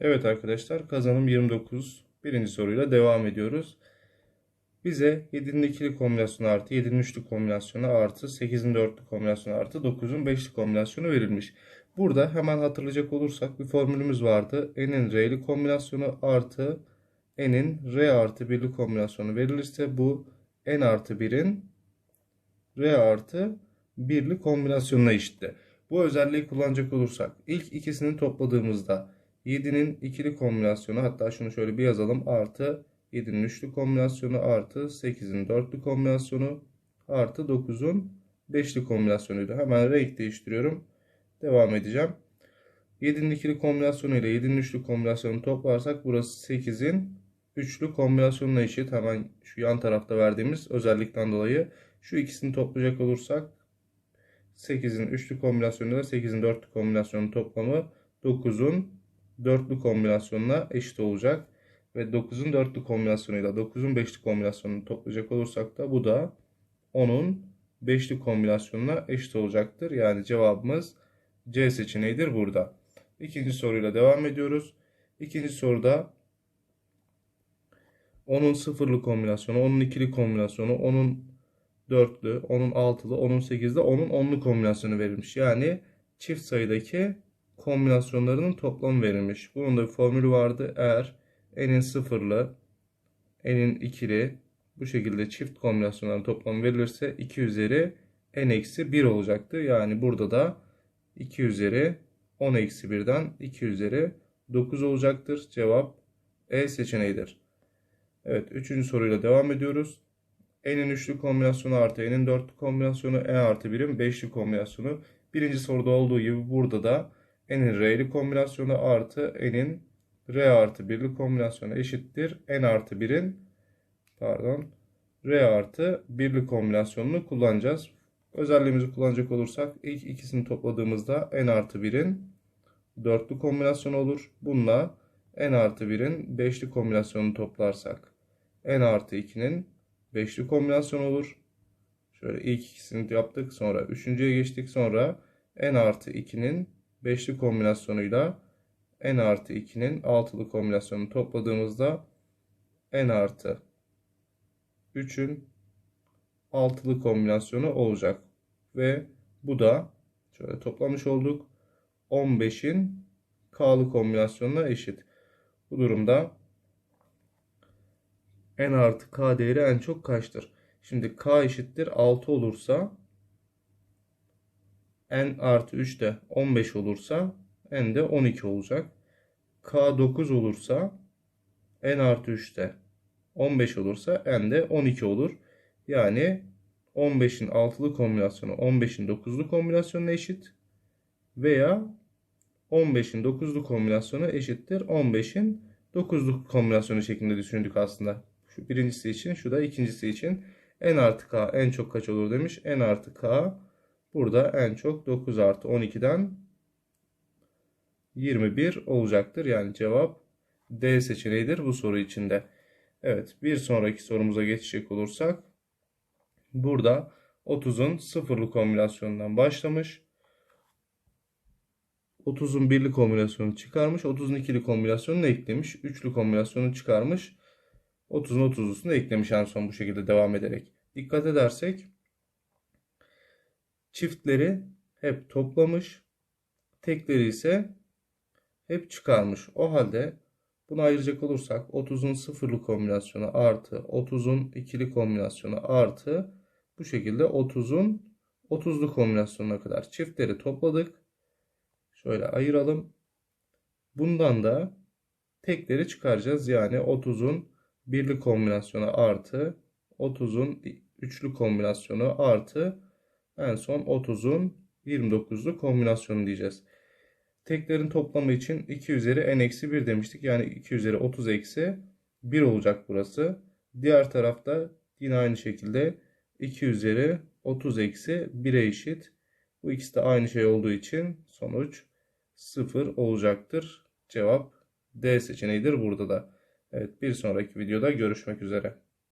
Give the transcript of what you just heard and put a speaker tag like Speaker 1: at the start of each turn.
Speaker 1: Evet arkadaşlar kazanım 29. Birinci soruyla devam ediyoruz. Bize 7'nin ikili kombinasyonu artı 7'nin üçlü kombinasyonu artı 8'in dörtlü kombinasyonu artı 9'un beşli kombinasyonu verilmiş. Burada hemen hatırlayacak olursak bir formülümüz vardı. n'in r'li kombinasyonu artı n'in r artı 1'li kombinasyonu verilirse bu n artı 1'in r artı 1'li kombinasyonuna eşitti. Bu özelliği kullanacak olursak ilk ikisini topladığımızda 7'nin ikili kombinasyonu hatta şunu şöyle bir yazalım artı 7'nin üçlü kombinasyonu artı 8'in dörtlü kombinasyonu artı 9'un beşli kombinasyonuydu. Hemen renk değiştiriyorum. Devam edeceğim. 7'nin ikili kombinasyonu ile 7'nin üçlü kombinasyonunu toplarsak burası 8'in üçlü kombinasyonuna eşit. Hemen şu yan tarafta verdiğimiz özellikten dolayı şu ikisini toplayacak olursak 8'in üçlü kombinasyonu ile 8'in dörtlü kombinasyonun toplamı 9'un dörtlü kombinasyonuna eşit olacak. Ve 9'un dörtlü kombinasyonuyla 9'un beşli kombinasyonunu toplayacak olursak da bu da 10'un beşli kombinasyonuna eşit olacaktır. Yani cevabımız C seçeneğidir burada. İkinci soruyla devam ediyoruz. İkinci soruda 10'un sıfırlı kombinasyonu, 10'un ikili kombinasyonu, 10'un dörtlü, 10'un altılı, 10'un sekizli, 10'un onlu kombinasyonu verilmiş. Yani çift sayıdaki kombinasyonlarının toplamı verilmiş. Bunun da bir formülü vardı. Eğer n'in sıfırlı, n'in ikili bu şekilde çift kombinasyonların toplamı verilirse 2 üzeri n eksi 1 olacaktır. Yani burada da 2 üzeri 10 eksi 1'den 2 üzeri 9 olacaktır. Cevap E seçeneğidir. Evet, üçüncü soruyla devam ediyoruz. N'in üçlü kombinasyonu artı N'in dörtlü kombinasyonu E artı 1'in beşli kombinasyonu. Birinci soruda olduğu gibi burada da N'in R'li kombinasyonu artı N'in R artı 1'li kombinasyonu eşittir. N artı 1'in pardon R artı 1'li kombinasyonunu kullanacağız. Özelliğimizi kullanacak olursak ilk ikisini topladığımızda N artı 1'in dörtlü kombinasyonu olur. Bununla N artı 1'in beşli kombinasyonunu toplarsak N artı 2'nin beşli kombinasyon olur. Şöyle ilk ikisini yaptık. Sonra üçüncüye geçtik. Sonra N artı 2'nin beşli kombinasyonuyla N artı 2'nin altılı kombinasyonunu topladığımızda N artı 3'ün altılı kombinasyonu olacak. Ve bu da şöyle toplamış olduk. 15'in K'lı kombinasyonuna eşit. Bu durumda N artı K değeri en çok kaçtır? Şimdi K eşittir 6 olursa N artı 3 de 15 olursa N de 12 olacak. K 9 olursa N artı 3 de 15 olursa N de 12 olur. Yani 15'in altılı kombinasyonu 15'in 9'lu kombinasyonuna eşit. Veya 15'in 9'lu kombinasyonu eşittir 15'in 9'lu kombinasyonu şeklinde düşündük aslında. Şu birincisi için şu da ikincisi için. N artı K en çok kaç olur demiş. N artı K burada en çok 9 artı 12'den 21 olacaktır. Yani cevap D seçeneğidir bu soru içinde. Evet bir sonraki sorumuza geçecek olursak. Burada 30'un sıfırlı kombinasyonundan başlamış. 30'un birli kombinasyonu çıkarmış. 30'un ikili kombinasyonunu eklemiş. Üçlü kombinasyonu çıkarmış. 30'un 30'lusunu eklemiş en son bu şekilde devam ederek. Dikkat edersek çiftleri hep toplamış. Tekleri ise hep çıkarmış. O halde bunu ayıracak olursak 30'un sıfırlı kombinasyonu artı 30'un ikili kombinasyonu artı bu şekilde 30'un 30'lu kombinasyonuna kadar çiftleri topladık. Şöyle ayıralım. Bundan da tekleri çıkaracağız. Yani 30'un birli kombinasyonu artı 30'un üçlü kombinasyonu artı en son 30'un 29'lu kombinasyonu diyeceğiz. Teklerin toplamı için 2 üzeri n eksi 1 demiştik. Yani 2 üzeri 30 eksi 1 olacak burası. Diğer tarafta yine aynı şekilde 2 üzeri 30 eksi 1'e eşit. Bu ikisi de aynı şey olduğu için sonuç 0 olacaktır. Cevap D seçeneğidir burada da. Evet bir sonraki videoda görüşmek üzere.